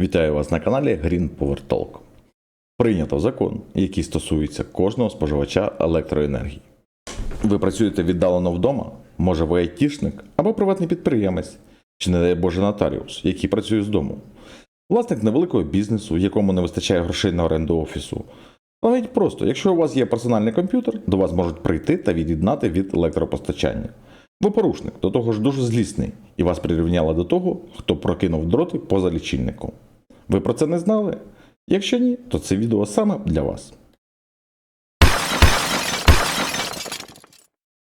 Вітаю вас на каналі Green Power Talk. Прийнято закон, який стосується кожного споживача електроенергії. Ви працюєте віддалено вдома, може ви айтішник або приватний підприємець, чи не дай Боже нотаріус, який працює з дому, власник невеликого бізнесу, якому не вистачає грошей на оренду офісу. Навіть просто, якщо у вас є персональний комп'ютер, до вас можуть прийти та від'єднати від електропостачання. Ви порушник, до того ж дуже злісний, і вас прирівняли до того, хто прокинув дроти поза лічильником. Ви про це не знали? Якщо ні, то це відео саме для вас.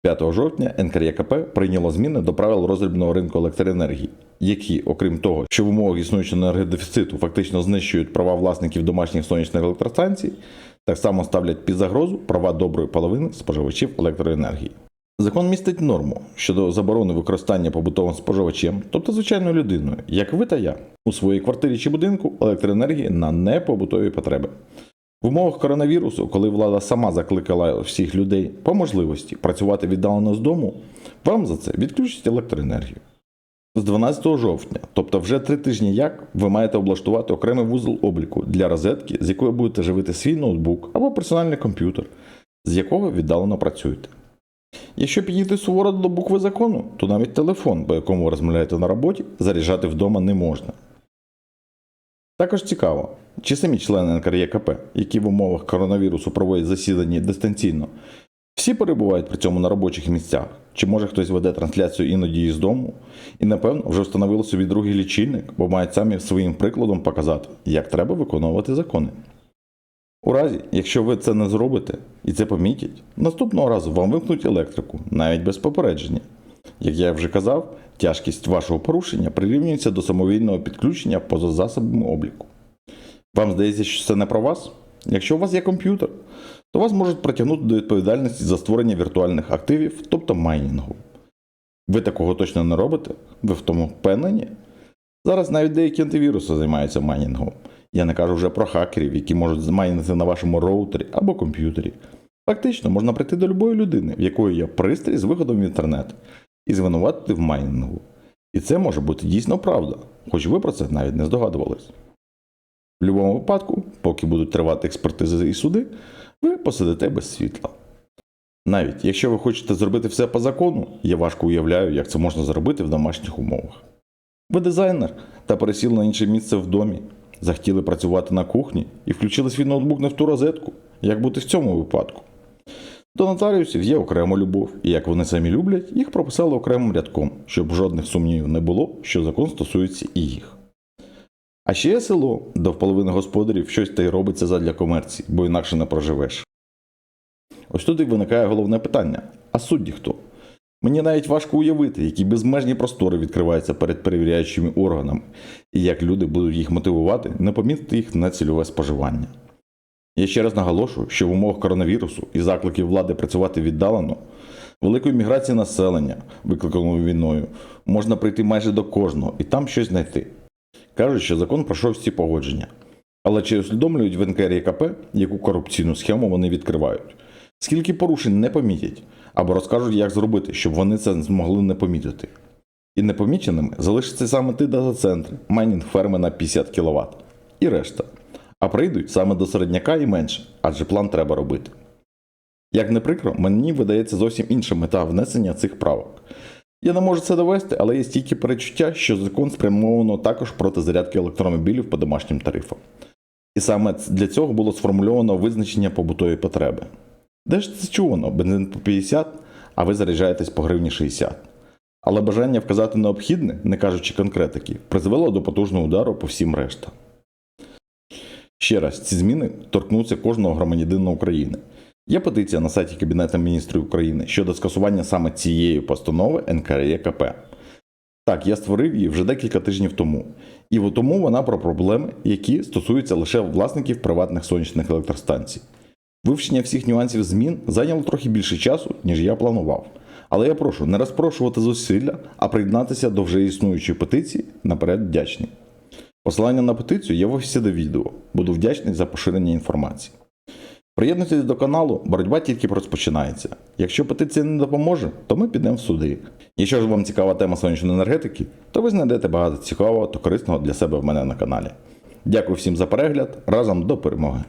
5 жовтня НКРЄКП прийняло зміни до правил роздрібного ринку електроенергії, які, окрім того, що в умовах існуючого енергодефіциту фактично знищують права власників домашніх сонячних електростанцій, так само ставлять під загрозу права доброї половини споживачів електроенергії. Закон містить норму щодо заборони використання побутовим споживачем, тобто звичайною людиною, як ви та я, у своїй квартирі чи будинку електроенергії на непобутові потреби. В умовах коронавірусу, коли влада сама закликала всіх людей по можливості працювати віддалено з дому, вам за це відключать електроенергію. З 12 жовтня, тобто вже три тижні як, ви маєте облаштувати окремий вузол обліку для розетки, з якої будете живити свій ноутбук або персональний комп'ютер, з якого віддалено працюєте. Якщо підійти суворо до букви закону, то навіть телефон, по якому ви розмовляєте на роботі, заряджати вдома не можна. Також цікаво, чи самі члени НКРЄКП, які в умовах коронавірусу проводять засідання дистанційно, всі перебувають при цьому на робочих місцях, чи може хтось веде трансляцію іноді із дому, і напевно вже встановили собі другий лічильник, бо мають самі своїм прикладом показати, як треба виконувати закони. У разі, якщо ви це не зробите і це помітять, наступного разу вам вимкнуть електрику, навіть без попередження. Як я вже казав, тяжкість вашого порушення прирівнюється до самовільного підключення поза засобами обліку. Вам здається, що це не про вас? Якщо у вас є комп'ютер, то вас можуть притягнути до відповідальності за створення віртуальних активів, тобто майнінгу. Ви такого точно не робите? Ви в тому впевнені? Зараз навіть деякі антивіруси займаються майнінгом. Я не кажу вже про хакерів, які можуть змайнити на вашому роутері або комп'ютері. Фактично, можна прийти до любої людини, в якої є пристрій з виходом в інтернет, і звинуватити в майнінгу. І це може бути дійсно правда, хоч ви про це навіть не здогадувались. В будь-якому випадку, поки будуть тривати експертизи і суди, ви посидите без світла. Навіть якщо ви хочете зробити все по закону, я важко уявляю, як це можна зробити в домашніх умовах. Ви дизайнер та пересіли на інше місце в домі, захотіли працювати на кухні і включили свій ноутбук не в ту розетку. Як бути в цьому випадку? До нотаріусів є окрема любов, і як вони самі люблять, їх прописали окремим рядком, щоб жодних сумнівів не було, що закон стосується і їх. А ще є село, де в половини господарів щось та й робиться задля комерції, бо інакше не проживеш. Ось тут і виникає головне питання: а судді хто? Мені навіть важко уявити, які безмежні простори відкриваються перед перевіряючими органами, і як люди будуть їх мотивувати не помітити їх на цільове споживання. Я ще раз наголошую, що в умовах коронавірусу і закликів влади працювати віддалено, великої міграції населення, викликаної війною, можна прийти майже до кожного і там щось знайти. Кажуть, що закон пройшов всі погодження. Але чи усвідомлюють в НКРЄКП, яку корупційну схему вони відкривають? Скільки порушень не помітять, або розкажуть, як зробити, щоб вони це змогли не помітити. І непоміченими залишаться саме ті дата-центри, майнінг ферми на 50 кВт і решта. А прийдуть саме до середняка і менше, адже план треба робити. Як не прикро, мені видається зовсім інша мета внесення цих правок. Я не можу це довести, але є стільки перечуття, що закон спрямовано також проти зарядки електромобілів по домашнім тарифам. І саме для цього було сформульовано визначення побутової потреби. Де ж це чувано? Бензин по 50, а ви заряджаєтесь по гривні 60. Але бажання вказати необхідне, не кажучи конкретики, призвело до потужного удару по всім рештам. Ще раз, ці зміни торкнуться кожного громадянина України. Є петиція на сайті Кабінету міністрів України щодо скасування саме цієї постанови НКРЄКП. Так, я створив її вже декілька тижнів тому. І тому вона про проблеми, які стосуються лише власників приватних сонячних електростанцій. Вивчення всіх нюансів змін зайняло трохи більше часу, ніж я планував. Але я прошу не розпрошувати зусилля, а приєднатися до вже існуючої петиції наперед вдячний. Посилання на петицію є в офісі до відео. Буду вдячний за поширення інформації. Приєднуйтесь до каналу, боротьба тільки розпочинається. Якщо петиція не допоможе, то ми підемо в суди. Якщо ж вам цікава тема сонячної енергетики, то ви знайдете багато цікавого та корисного для себе в мене на каналі. Дякую всім за перегляд. Разом до перемоги.